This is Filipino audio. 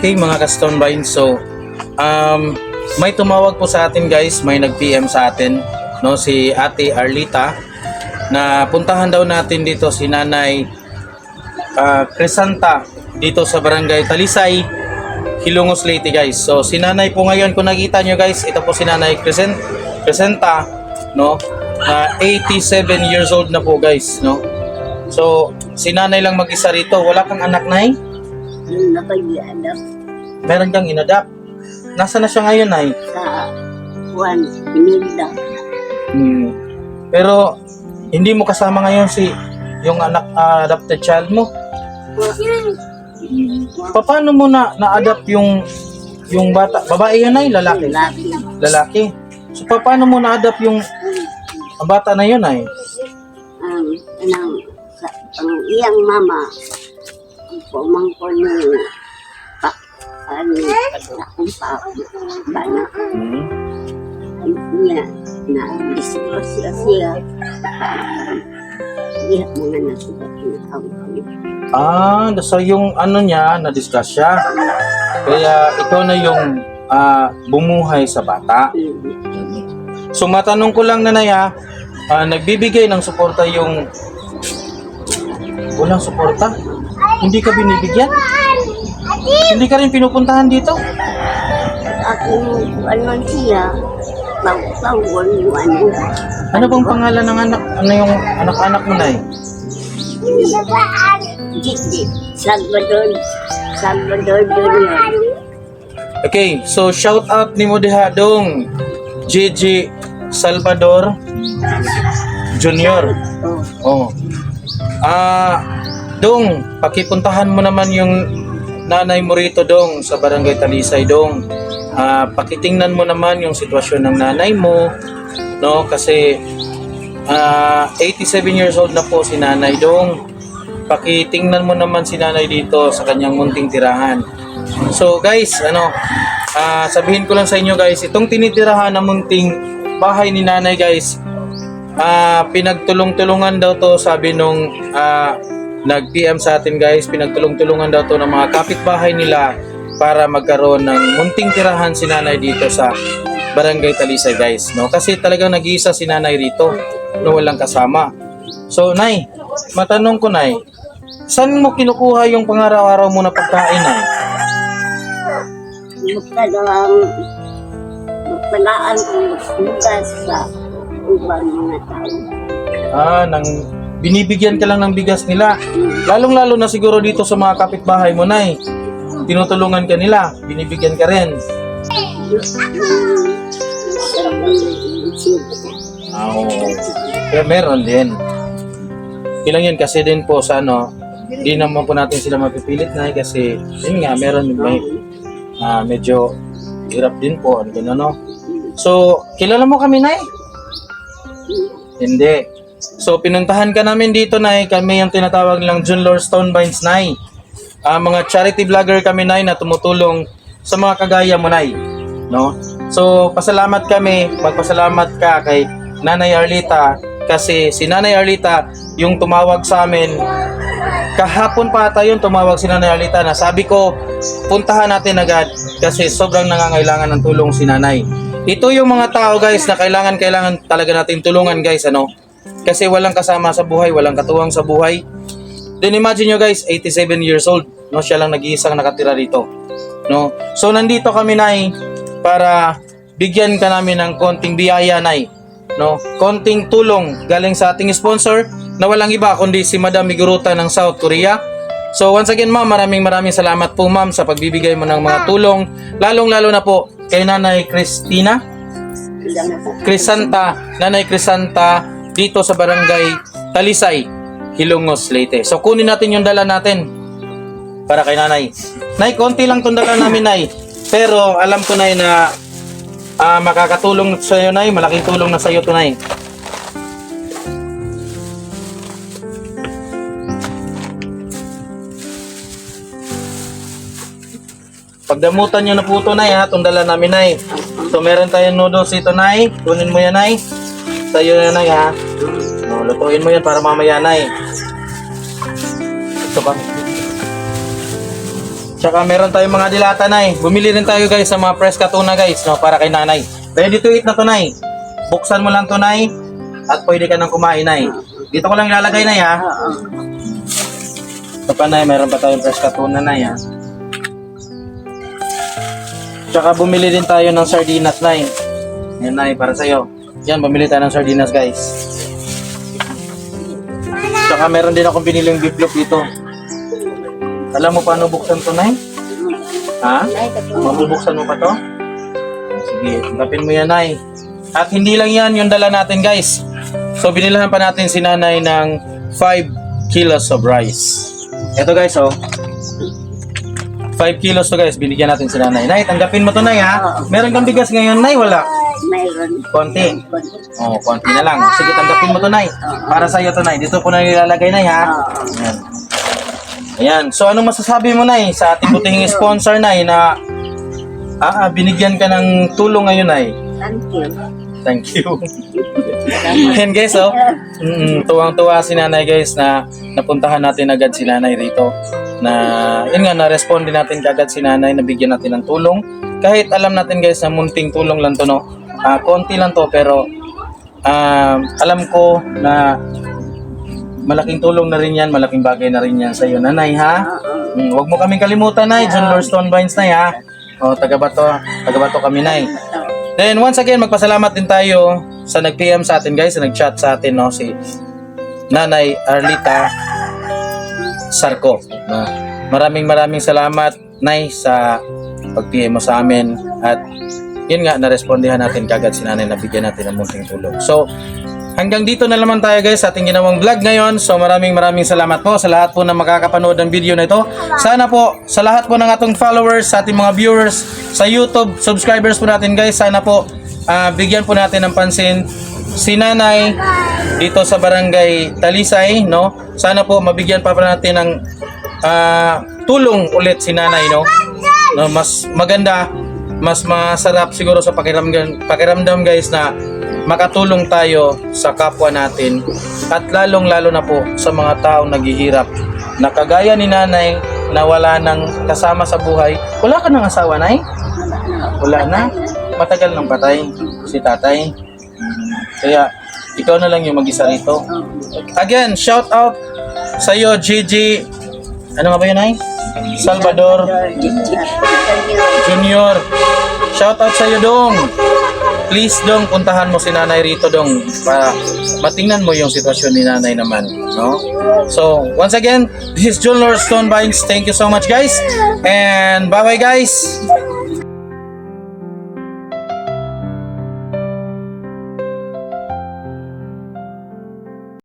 Okay, mga ka-Stone. So, um, may tumawag po sa atin guys, may nag-PM sa atin, no, si Ate Arlita, na puntahan daw natin dito si Nanay ah, Crescenta dito sa Barangay Talisay, Hilongos Leyte guys. So, si Nanay po ngayon, kung nakita nyo guys, ito po si Nanay Crescent, Crescenta, no, na 87 years old na po guys, no. So, si Nanay lang mag-isa rito. Wala kang anak, Nay? Yung napag-iadap Meron kang inadapt. Nasaan na siya ngayon, Nay? sa Juan Pinilda. Hmm. Pero, hindi mo kasama ngayon si yung anak ah, adopted child mo. Pa- Paano mo na na-adapt yung yung bata? Babae yan ay lalaki. Laki. Lalaki. So pa- paano mo na-adapt yung ang bata na yun ay? Ang anang sa ang iyang mama ang pumangko ni pa ano akong pa bana Hmm. niya na disipos siya siya iya mga nasugat na niya Ah, so yung ano niya, na-discuss siya. Kaya ikaw na yung ah, bumuhay sa bata. So matanong ko lang nanay ha, ah, nagbibigay ng suporta yung walang suporta? Hindi ka binibigyan? Hindi ka rin pinupuntahan dito? aking ano siya tawag yung ano Ano bang pangalan ng anak? Ano yung anak-anak mo nay? Gigi Salvador Salvador Junior Okay, so shout out ni mo diha dong Gigi Salvador Junior. oh Oh. Ah, dong, pakipuntahan mo naman yung nanay mo rito dong sa Barangay Talisay dong. Ah, pakitingnan mo naman yung sitwasyon ng nanay mo, no? Kasi ah 87 years old na po si nanay dong. Pakitingnan mo naman si nanay dito sa kanyang munting tirahan. So guys, ano, ah sabihin ko lang sa inyo guys, itong tinitirahan na munting bahay ni nanay guys, Ah, pinagtulong-tulungan daw to sabi nung ah, nag-PM sa atin guys, pinagtulong-tulungan daw to ng mga kapitbahay nila para magkaroon ng munting tirahan si nanay dito sa Barangay Talisay guys, no? Kasi talagang nag-iisa si nanay rito, no walang kasama. So, nay, matanong ko nay, saan mo kinukuha yung pangaraw-araw mo na pagkain nay? magtagang magtagaan kong bukas sa ubang mga tao. Ah, nang binibigyan ka lang ng bigas nila. Lalong-lalo na siguro dito sa mga kapitbahay mo, Nay. Tinutulungan ka nila, binibigyan ka rin. Ah, Oo. Pero meron din. Ilang yun kasi din po sa ano, hindi naman po natin sila mapipilit na kasi yun nga, meron may ah, medyo hirap din po. Ano, no? So, kilala mo kami, Nay? Hindi. So, pinuntahan ka namin dito, Nay. Kami yung tinatawag lang John Lord Stonebinds, Nay. Ah, mga charity vlogger kami, Nay, na tumutulong sa mga kagaya mo, Nay. No? So, pasalamat kami. Magpasalamat ka kay Nanay Arlita kasi si Nanay Arlita yung tumawag sa amin kahapon pa ata yun tumawag si Nanay Arlita na sabi ko puntahan natin agad kasi sobrang nangangailangan ng tulong si Nanay. Ito yung mga tao guys na kailangan kailangan talaga natin tulungan guys ano kasi walang kasama sa buhay, walang katuwang sa buhay. Then imagine nyo guys, 87 years old, no? Siya lang nag-iisang nakatira dito, no? So nandito kami nay para bigyan ka namin ng konting biyaya nay, no? Konting tulong galing sa ating sponsor na walang iba kundi si Madam Miguruta ng South Korea. So once again ma'am, maraming maraming salamat po ma'am sa pagbibigay mo ng mga tulong, lalong-lalo na po kay Nanay Christina Crisanta, Nanay Crisanta dito sa barangay Talisay, Hilongos, Leyte. So kunin natin yung dala natin para kay Nanay. Nay, konti lang tong dala namin, Nay. Pero alam ko, Nay, na ah, makakatulong sa iyo, Nay. Malaking tulong na sa iyo to, Nay. Pagdamutan nyo na po ito, Nay, ha? Itong dala namin, Nay. So, meron tayong noodles ito, Nay. Kunin mo yan, Nay. Sa'yo na, Nay, ha? No, lutuin mo yan para mamaya, Nay. Ito ba? Tsaka meron tayong mga dilata nay. Bumili rin tayo guys sa mga fresh tuna guys, no, para kay nanay. Ready to eat na to. Buksan mo lang to at pwede ka nang kumain nay. Dito ko lang ilalagay nay ha. Oo. Ito pa nay, meron pa tayong fresh tuna nay ha. Tsaka bumili din tayo ng sardinas nay. Yan nay, para sa'yo. Yan, bumili tayo ng sardinas guys. Tsaka meron din akong biniling biblop dito. Alam mo paano buksan to nay? Ha? Mabubuksan mo pa to? Sige, tanggapin mo yan, Nay. At hindi lang yan yung dala natin, guys. So, binilahan pa natin si Nanay ng 5 kilos of rice. Ito, guys, oh. 5 kilos to, guys. Binigyan natin si Nanay. Nay, tanggapin mo to, Nay, ha? Meron kang bigas ngayon, Nay? Wala. Mayroon. Konti. Oh, konti na lang. Sige, tanggapin mo to, Nay. Para sa'yo to, Nay. Dito ko na nilalagay, Nay, ha? Oo. Ayan. Ayan. So, anong masasabi mo, Nay, sa ating butihing sponsor, Nay, na ah, ah, binigyan ka ng tulong ngayon, Nay? Thank you. Thank you. Ayan, guys, oh. Mm, tuwang-tuwa si Nanay, guys, na napuntahan natin agad si Nanay rito. Na, yun nga, na-respond din natin kagad si Nanay, nabigyan natin ng tulong. Kahit alam natin, guys, na munting tulong lang to, no? Ah, konti lang to, pero ah, alam ko na malaking tulong na rin yan, malaking bagay na rin yan sa iyo, Nanay, ha? Mm, huwag mo kaming kalimutan, Nay. John Lord Stone Vines, Nay, ha? O, taga Bato, taga Bato kami, Nay. Then, once again, magpasalamat din tayo sa nag-PM sa atin, guys, sa nag-chat sa atin, no? Si Nanay Arlita Sarko. No? Maraming maraming salamat, Nay, sa pag-PM mo sa amin. At yun nga, narespondihan natin kagad si Nanay na bigyan natin ng munting tulong. So, hanggang dito na naman tayo guys sa ating ginawang vlog ngayon. So maraming maraming salamat po sa lahat po na makakapanood ng video na ito. Sana po sa lahat po ng atong followers, sa ating mga viewers, sa YouTube, subscribers po natin guys, sana po ah, bigyan po natin ng pansin si Nanay dito sa barangay Talisay, no? Sana po mabigyan pa pa natin ng ah, tulong ulit si Nanay, no? no mas maganda, mas masarap siguro sa pakiramdam, pakiramdam guys na makatulong tayo sa kapwa natin at lalong lalo na po sa mga taong naghihirap na kagaya ni nanay na wala nang kasama sa buhay. Wala ka ng asawa, nay? Wala na. Matagal nang patay si tatay. Kaya ikaw na lang yung mag-isa rito. Again, shout out sa iyo, Gigi. Ano nga ba yun, Nay? Salvador Junior. Shout out sa iyo, Dong. Please, Dong, puntahan mo si Nanay rito, Dong. Para matingnan mo yung sitwasyon ni Nanay naman. No? So, once again, this is Lord Stone Vines. Thank you so much, guys. And bye-bye, guys.